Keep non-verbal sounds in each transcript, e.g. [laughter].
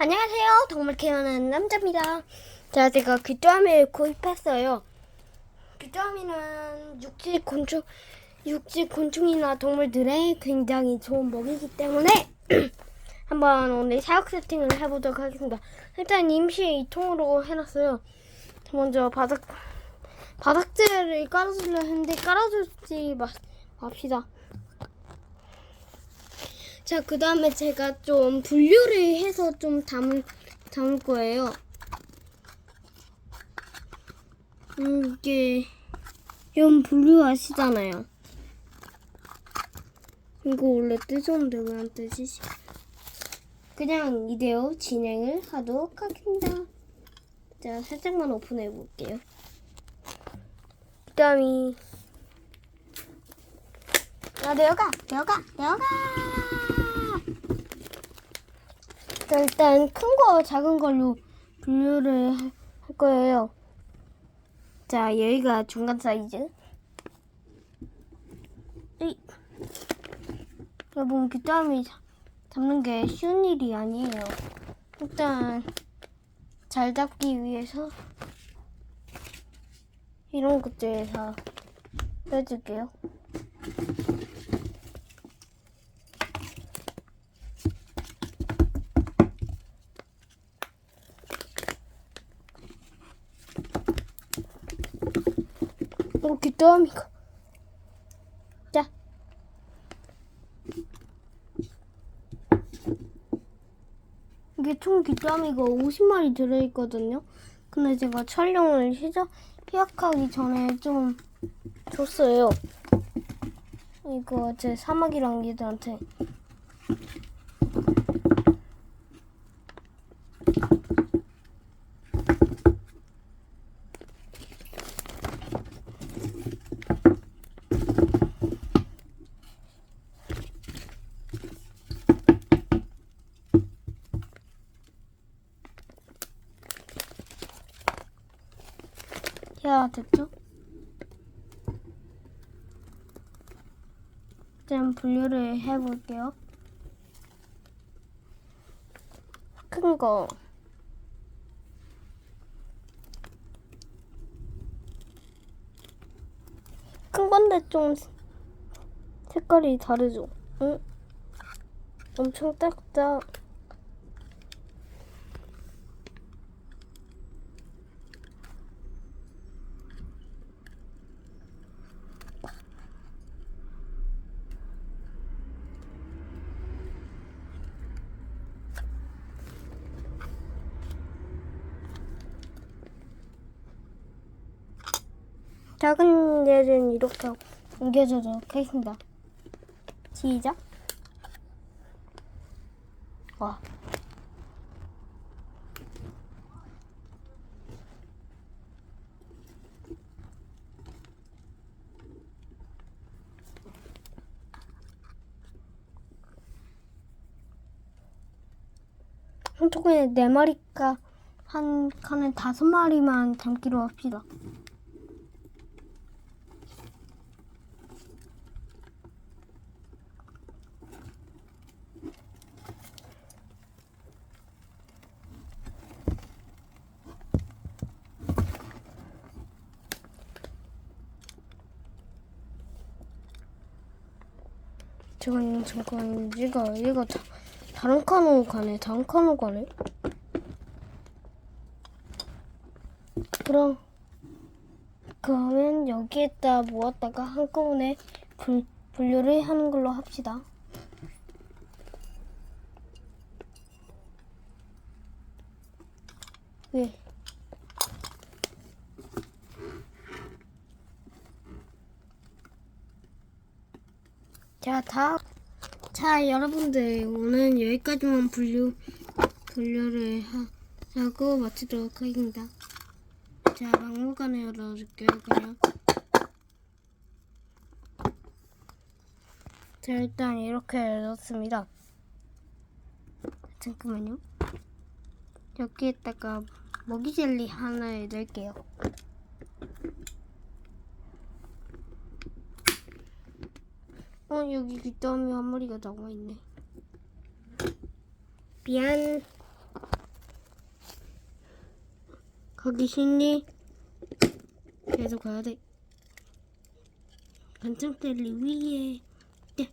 안녕하세요. 동물 케어하는 남자입니다. 자, 제가 귀뚜라미를 구입했어요. 귀뚜라미는 육지 곤충, 육지 곤충이나 동물들의 굉장히 좋은 먹이기 때문에 [clears throat] 한번 오늘 사육 세팅을 해보도록 하겠습니다. 일단 임시 이 통으로 해놨어요. 먼저 바닥 바닥재를 깔아주려 했는데 깔아주지 마, 맙시다. 자, 그 다음에 제가 좀 분류를 해서 좀 담을, 담을 거예요. 음, 이게, 좀 분류 아시잖아요. 이거 원래 뜨셨는데 왜 안 뜨시지? 그냥 이대로 진행을 하도록 하겠습니다. 자, 살짝만 오픈해 볼게요. 그 다음이, 야, 내려가, 내려가, 내려가! 자, 일단 큰 거, 작은 걸로 분류를 할 거예요. 자, 여기가 중간 사이즈. 에이. 여러분, 귀뚜라미 잡- 잡는 게 쉬운 일이 아니에요. 일단, 잘 잡기 위해서 이런 것들 다 빼줄게요. 어, 귀뚜라미가. 자. 이게 총 귀뚜라미가 50마리 들어있거든요. 근데 제가 촬영을 시작, 시작하기 전에 좀 줬어요. 이거 제 사막이랑 얘들한테. 야, 됐죠? 좀 분류를 해볼게요. 큰 거. 큰 건데 좀 색깔이 다르죠? 응? 엄청 딱딱. 작은 얘는 이렇게 옮겨주도록 하겠습니다. 시작. 와. 한 통에 네 마리가 한 칸에 다섯 마리만 담기로 합시다. 잠깐 잠깐 얘가 얘가 다, 다른 칸으로 가네 다른 칸으로 가네 그럼 그러면 여기에다 모았다가 한꺼번에 분, 분류를 하는 걸로 합시다 왜? 자, 다. 자, 여러분들, 오늘 여기까지만 분류, 분류를 하, 하고 마치도록 하겠습니다. 자, 막무가내 열어줄게요, 그냥. 자, 일단 이렇게 넣습니다. 잠깐만요. 여기에다가 먹이 젤리 하나를 넣을게요. 어 여기 귀뚜라미 한 마리가 나와 있네. 미안. 가기 싫니? 계속 가야 돼. 간장텔리 위에. 네.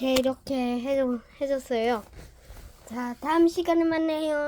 네, 이렇게 해줘, 해줬어요. 자, 다음 시간에 만나요.